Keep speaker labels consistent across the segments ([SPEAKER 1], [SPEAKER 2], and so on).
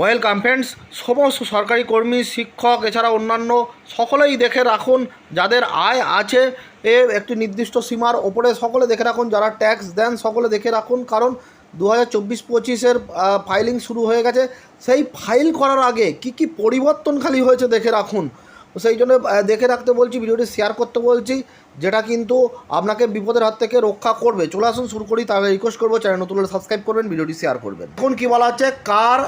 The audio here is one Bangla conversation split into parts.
[SPEAKER 1] ওয়েলকাম ফ্রেন্ডস, সমস্ত সরকারি কর্মী, শিক্ষক, এছাড়া অন্যান্য সকলেই দেখে রাখুন, যাদের আয় আছে এ একটি নির্দিষ্ট সীমার ওপরে সকলে দেখে রাখুন, যারা ট্যাক্স দেন সকলে দেখে রাখুন, কারণ দু হাজার চব্বিশ পঁচিশের ফাইলিং শুরু হয়ে গেছে। সেই ফাইল করার আগে কি কি পরিবর্তন খালি হয়েছে দেখে রাখুন। তো সেই জন্য দেখে রাখতে বলছি, ভিডিওটি শেয়ার করতে বলছি, যেটা কিন্তু আপনাকে বিপদের হাত থেকে রক্ষা করবে। চলে আসুন, শুরু করি, তাহলে রিকোয়েস্ট করব চ্যানেল নতুন সাবস্ক্রাইব করবেন, ভিডিওটি শেয়ার করবেন। এখন কি বলা হচ্ছে, কার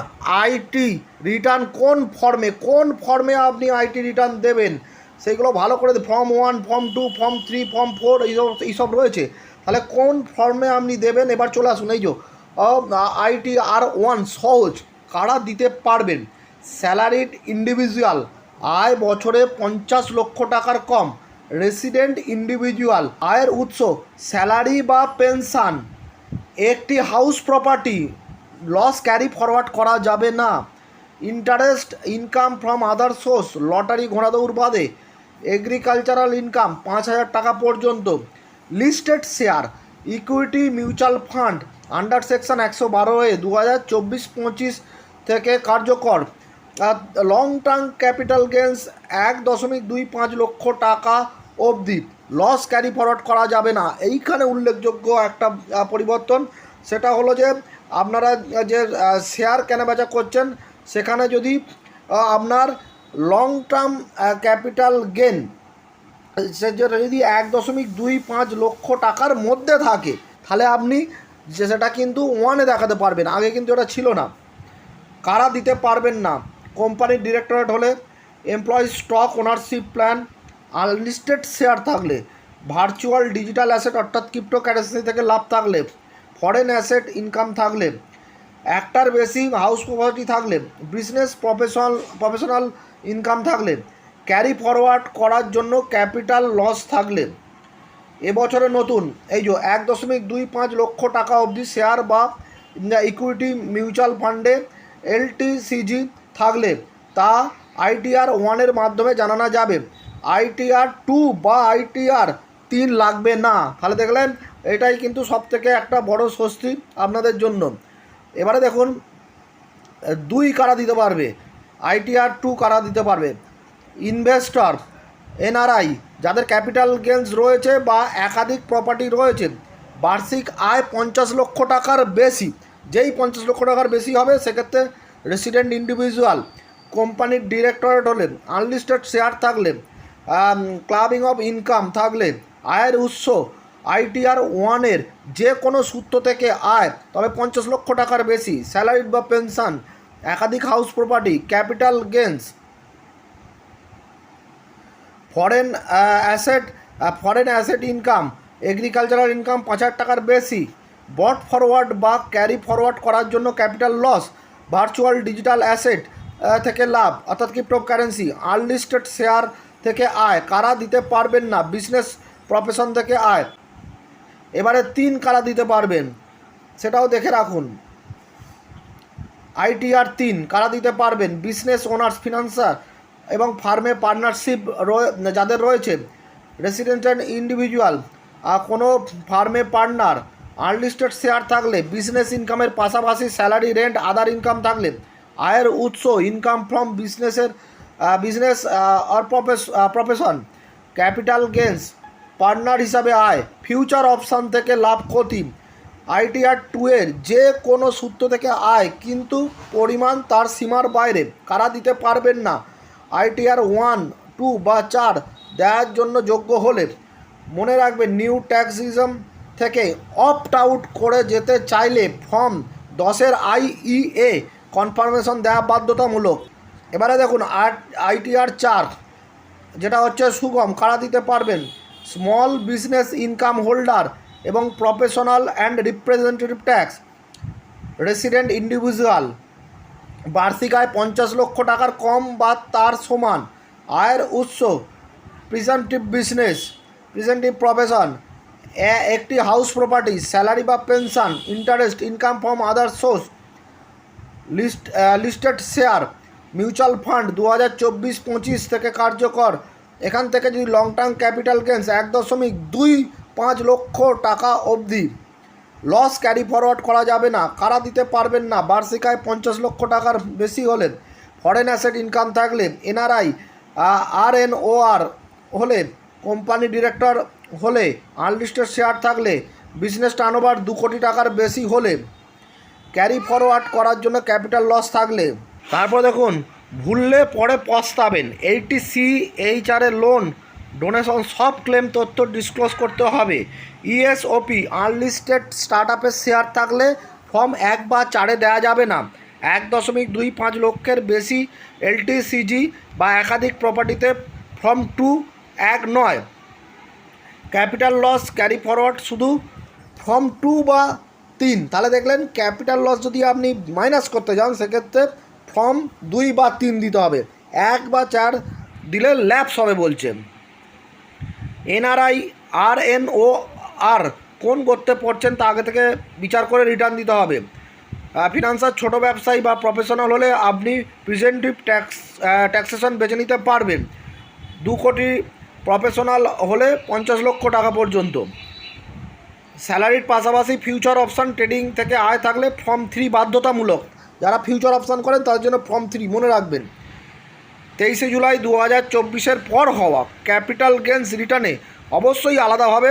[SPEAKER 1] আইটি রিটার্ন কোন ফর্মে কোন ফর্মে আপনি আইটি রিটার্ন দেবেন? সেইগুলো ভালো করে form one form two form three form four এইসব এইসব রয়েছে। তাহলে কোন ফর্মে আপনি দেবেন? এবার চলে আসুন, এই যে আইটি আর ওয়ান সহজ। কারা দিতে পারবেন? স্যালারিড ইন্ডিভিজুয়াল আয় বছরে পঞ্চাশ লক্ষ টাকার কম। Resident individual. আয়ের উৎস স্যালারি বা পেনশন। একটি house property. Loss carry forward করা যাবে না। Interest income from other source. Lottery ঘোড়া দৌড় বাদে এগ্রিকালচারাল ইনকাম পাঁচ হাজার টাকা পর্যন্ত। Listed share. Equity mutual fund. Under section একশো বারো এ দু হাজার চব্বিশ পঁচিশ থেকে কার্যকর। লং টার্ম ক্যাপিটাল গেন্স এক দশমিক দুই পাঁচ লক্ষ টাকা অবধি। লস ক্যারি ফরওয়ার্ড করা যাবে না। এইখানে উল্লেখযোগ্য একটা পরিবর্তন, সেটা হলো যে, আপনারা যে শেয়ার কেনাবেচা করছেন, সেখানে যদি আপনার লং টার্ম ক্যাপিটাল গেন সে যদি এক দশমিক দুই পাঁচ লক্ষ টাকার মধ্যে থাকে, তাহলে আপনি সেটা কিন্তু ওয়ানে দেখাতে পারবেন। আগে কিন্তু এটা ছিল না। কারা দিতে পারবেন না? কোম্পানির ডিরেক্টরেট হলে employee stock ownership plan unlisted share থাকলে ভার্চুয়াল ডিজিটাল অ্যাসেট অর্থাৎ ক্রিপ্টো কারেন্সি থেকে লাভ থাকলে ফরেন অ্যাসেট ইনকাম থাকলে একটার বেশি হাউস প্রপার্টি থাকলে বিজনেস প্রফেশনাল প্রফেশনাল ইনকাম থাকলে ক্যারি ফরওয়ার্ড করার জন্য ক্যাপিটাল লস থাকলে। এবছরে নতুন, এই যে এক দশমিক দুই পাঁচ লক্ষ টাকা অবধি শেয়ার বা ইকুইটি মিউচুয়াল ফান্ডে এলটিসিজি থাকলে তা আইটিআর ওয়ানের মাধ্যমে জানানো যাবে। আইটিআর টু বা আইটিআর তিন লাগবে না। তাহলে দেখলেন, এটাই কিন্তু সব থেকে একটা বড় স্বস্তি আপনাদের জন্য। এবারে দেখুন, দুই কারা দিতে পারবে? আইটিআর টু কারা দিতে পারবে? ইনভেস্টর, এনআরআই, যাদের ক্যাপিটাল গেন্স রয়েছে বা একাধিক প্রপার্টি রয়েছে, বার্ষিক আয় পঞ্চাশ লক্ষ টাকার বেশি। যেই পঞ্চাশ লক্ষ টাকার বেশি হবে, সেক্ষেত্রে রেসিডেন্ট ইন্ডিভিজুয়াল কোম্পানির ডিরেক্টরেট হলে আনলিস্টেড শেয়ার থাকলে ক্লাবিং অফ ইনকাম থাকলে আয়ের উৎস আইটিআর ওয়ানের যে কোনো সূত্র থেকে আয়, তবে পঞ্চাশ লক্ষ টাকার বেশি স্যালারিড বা পেনশন একাধিক house property capital gains foreign asset foreign asset income agricultural income পাঁচ হাজার টাকার বেশি বট ফরওয়ার্ড বা ক্যারি ফরওয়ার্ড করার জন্য capital loss virtual digital asset থেকে লাভ, অর্থাৎ ক্রিপ্টো কারেন্সি আনলিস্টেড শেয়ার থেকে আয়, কারা দিতে পারবেন না বিজনেস প্রফেশন থেকে আয়। এবারে তিন কারা দিতে পারবেন, সেটাও দেখে রাখুন। আইটিআর তিন, কারা দিতে পারবেন বিজনেস ওনার্স ফিনান্সার এবং ফার্মে পার্টনারশিপ যাদের রয়েছে রেসিডেন্টাল ইন্ডিভিজুয়াল কোনো ফার্মে পার্টনার আনলিস্টেড শেয়ার থাকলে, বিজনেস ইনকামের পাশাপাশি স্যালারি, রেন্ট, আদার ইনকাম থাকলে, আয়ের উৎস, ইনকাম ফ্রম বিজনেসের বিজনেস আর প্রফেশন। ক্যাপিটাল গেন্স পার্টনার হিসাবে আয়, ফিউচার অপশান থেকে লাভ ক্ষতি। আইটিআর টু এর যে কোনো সূত্র থেকে আয়, কিন্তু পরিমাণ তার সীমার বাইরে। কারা দিতে পারবেন না? আইটিআর ওয়ান, টু বা চার দেওয়ার জন্য যোগ্য হলে। মনে রাখবেন, নিউ ট্যাক্সিজম থেকে অপ্ট আউট করে যেতে চাইলে ফর্ম দশের আইইএ কনফার্মেশন দেওয়া বাধ্যতামূলক। এবারে দেখুন আর আইটিআর চার, যেটা হচ্ছে সুগম, কারা দিতে পারবেন? স্মল বিজনেস ইনকাম হোল্ডার এবং professional and representative tax resident individual বার্ষিক আয় পঞ্চাশ লক্ষ টাকার কম বা তার সমান, আয়ের উৎস প্রিজেন্টিভ বিজনেস প্রিজেন্টিভ প্রফেশন একটি হাউস প্রপার্টি, স্যালারি বা pension, interest, income from other source, list listed share, mutual fund দু হাজার চব্বিশ পঁচিশ থেকে কার্যকর। এখান থেকে যদি লং টার্ম ক্যাপিটাল গেন্স এক দশমিক দুই পাঁচ লক্ষ টাকা অবধি। লস ক্যারি ফরওয়ার্ড করা যাবে না, কারা দিতে পারবেন না, বার্ষিক আয় পঞ্চাশ লক্ষ টাকার বেশি হলে। ফরেন অ্যাসেট ইনকাম থাকলে, NRI R N O R হলে, কোম্পানি ডিরেক্টর হলে আনলিস্টেড শেয়ার থাকলে বিজনেস টার্নওভার দু কোটি টাকার বেশি হলে ক্যারি ফরওয়ার্ড করার জন্য ক্যাপিটাল লস থাকলে। তারপর দেখুন, ভুললে পরে পস্তাবেন। এইটি সি এইচআরের লোন ডোনেশন সব ক্লেম তথ্য ডিসক্লোজ করতে হবে। ইএসওপি আনলিস্টেড স্টার্ট আপের শেয়ার থাকলে ফর্ম এক বা চারে দেওয়া যাবে না। এক দশমিক দুই পাঁচ লক্ষের বেশি এলটিসিজি বা একাধিক প্রপার্টিতে ফর্ম টু এক নয়। ক্যাপিটাল লস ক্যারি ফরওয়ার্ড শুধু ফর্ম টু বা তিন। তাহলে দেখলেন ক্যাপিটাল লস যদি আপনি মাইনাস করতে যান, সেক্ষেত্রে ফর্ম দুই বা তিন দিতে হবে। এক বা চার দিলে ল্যাপস হবে বলছে। এনআরআই, আর এন ও আর কোন করতে পড়ছেন তা আগে থেকে বিচার করে রিটার্ন দিতে হবে। ফিনান্সার ছোট ব্যবসায়ী বা প্রফেশনাল হলে আপনি প্রিজেন্টিভ ট্যাক্স ট্যাক্সেশন বেছে নিতে পারবেন। দু কোটি প্রফেশনাল হলে পঞ্চাশ লক্ষ টাকা পর্যন্ত। স্যালারির পাশাপাশি ফিউচার অপশান ট্রেডিং থেকে আয় থাকলে ফর্ম থ্রি বাধ্যতামূলক। যারা ফিউচার অপশান করেন তার জন্য ফর্ম থ্রি মনে রাখবেন। তেইশে জুলাই দু হাজার চব্বিশের পর হওয়া ক্যাপিটাল গেন্স রিটার্নে অবশ্যই আলাদাভাবে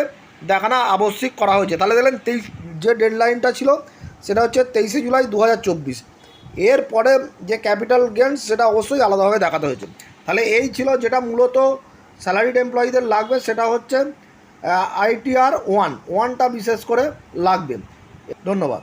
[SPEAKER 1] দেখানো আবশ্যিক করা হয়েছে। তাহলে দেখলেন তেইশ যে ডেডলাইনটা ছিল, সেটা হচ্ছে তেইশে জুলাই দু হাজার চব্বিশ এরপরে যে ক্যাপিটাল গেন্স, সেটা অবশ্যই আলাদাভাবে দেখাতে হয়েছে। তাহলে এই ছিল যেটা মূলত স্যালারিড এমপ্লয়ীদের লাগবে সেটা হচ্ছে আইটিআর ওয়ান ওয়ানটা বিশেষ করে লাগবে। ধন্যবাদ।